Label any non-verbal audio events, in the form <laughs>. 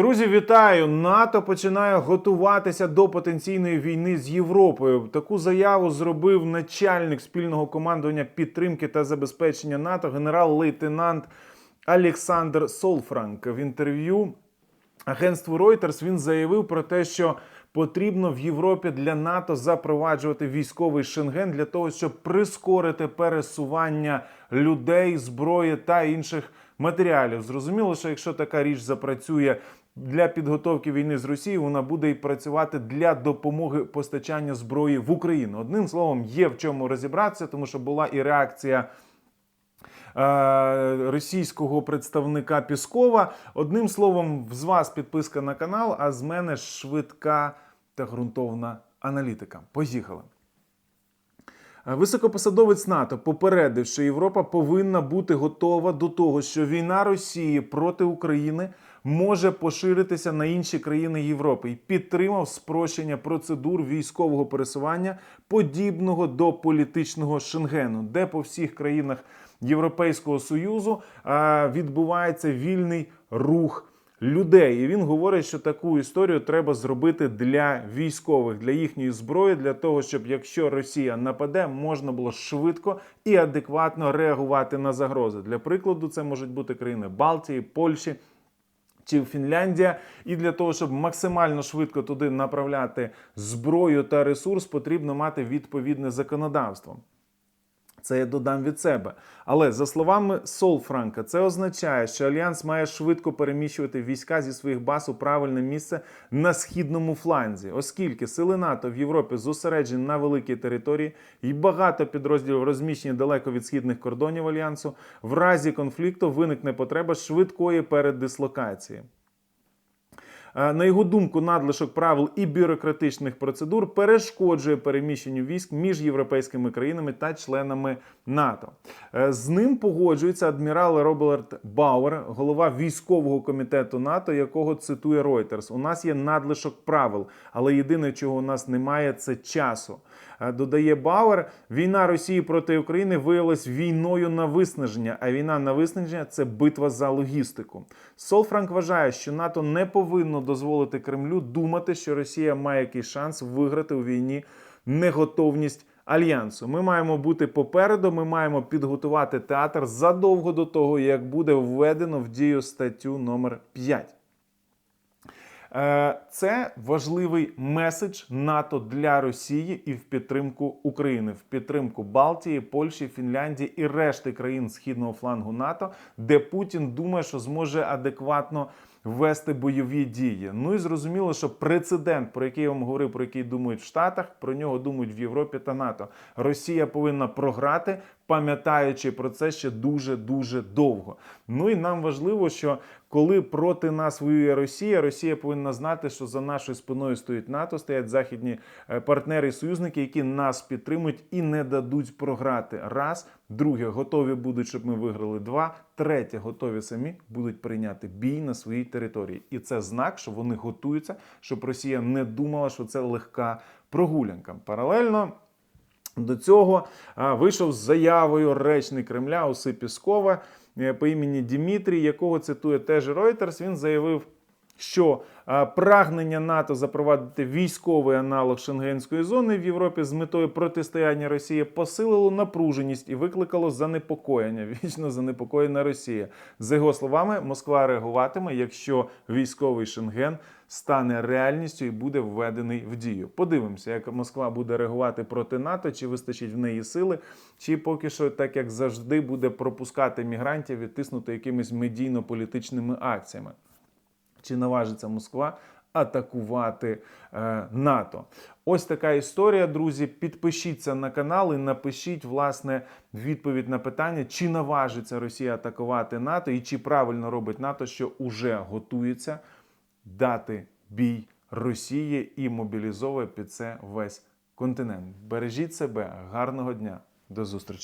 Друзі, вітаю! НАТО починає готуватися до потенційної війни з Європою. Таку заяву зробив начальник спільного командування підтримки та забезпечення НАТО, генерал-лейтенант Олександр Солфранк. В інтерв'ю агентству Reuters він заявив про те, що потрібно в Європі для НАТО запроваджувати військовий шенген для того, щоб прискорити пересування людей, зброї та інших матеріалів. Зрозуміло, що якщо така річ запрацює для підготовки війни з Росією, вона буде і працювати для допомоги постачання зброї в Україну. Одним словом, є в чому розібратися, тому що була і реакція. Е, Російського представника Піскова. Одним словом, з вас підписка на канал, а з мене швидка та ґрунтовна аналітика. Поїхали. Е, Високопосадовець НАТО попередив, що Європа повинна бути готова до того, що війна Росії проти України може поширитися на інші країни Європи і підтримав спрощення процедур військового пересування, подібного до політичного Шенгену, де по всіх країнах Європейського Союзу відбувається вільний рух людей. І він говорить, що таку історію треба зробити для військових, для їхньої зброї, для того, щоб якщо Росія нападе, можна було швидко і адекватно реагувати на загрози. Для прикладу, це можуть бути країни Балтії, Польщі. Чи Фінляндія, і для того, щоб максимально швидко туди направляти зброю та ресурс, потрібно мати відповідне законодавство. Це я додам від себе. Але за словами Сол Франка, це означає, що альянс має швидко переміщувати війська зі своїх баз у правильне місце на східному фланзі, оскільки сили НАТО в Європі зосереджені на великій території і багато підрозділів розміщені далеко від східних кордонів альянсу. В разі конфлікту виникне потреба швидкої передислокації. Е, На його думку, надлишок правил і бюрократичних процедур перешкоджує переміщенню військ між європейськими країнами та членами НАТО. Е, З ним погоджується адмірал Роберт Бауер, голова військового комітету НАТО, якого цитує Reuters. У нас є надлишок правил, але єдине, чого у нас немає, це часу. Е, Додає Бауер, війна Росії проти України виявилась війною на виснаження, а війна на виснаження це битва за логістику. Солфранк вважає, що НАТО не повинно дозволити Кремлю думати, що Росія має якийсь шанс виграти у війні неготовність альянсу. Ми маємо бути попереду. Ми маємо підготувати театр задовго до того, як буде введено в дію статтю номер 5. Е, Це важливий меседж НАТО для Росії і в підтримку України, в підтримку Балтії, Польщі, Фінляндії і решти країн східного флангу НАТО, де Путін думає, що зможе адекватно вести бойові дії. Ну і зрозуміло, що прецедент, про який я вам говорив, про який думають в Штатах, про нього думають в Європі та НАТО. Росія повинна програти, пам'ятаючи про це ще дуже дуже довго. Ну і нам важливо, що коли проти нас воює Росія, Росія повинна знати, що за нашою спиною стоїть НАТО, стоять західні е, партнери і союзники, які нас підтримують і не дадуть програти. Раз, друге, готові будуть, щоб ми виграли. Два, третє, готові самі будуть прийняти бій на своїй території. І це знак, що вони готуються, щоб Росія не думала, що це легка прогулянка. Паралельно. До цього а, вийшов з заявою речник Кремля Уси Піскова е, по імені Дімітрій, якого цитує теж Reuters. Він заявив, що а, прагнення НАТО запровадити військовий аналог Шенгенської зони в Європі з метою протистояння Росії посилило напруженість і викликало занепокоєння. <laughs> Вічно занепокоєна Росія. За його словами, Москва реагуватиме, якщо військовий Шенген стане реальністю і буде введений в дію. Подивимося, як Москва буде реагувати проти НАТО, чи вистачить в неї сили, чи поки що, так як завжди, буде пропускати мігрантів і тиснути якимись медійно-політичними акціями. Чи наважиться Москва атакувати е, НАТО? Ось така історія, друзі. Підпишіться на канал і напишіть власне відповідь на питання, чи наважиться Росія атакувати НАТО, і чи правильно робить НАТО, що уже готується дати бій Росії і мобілізовує під це весь континент. Бережіть себе, гарного дня, до зустрічі.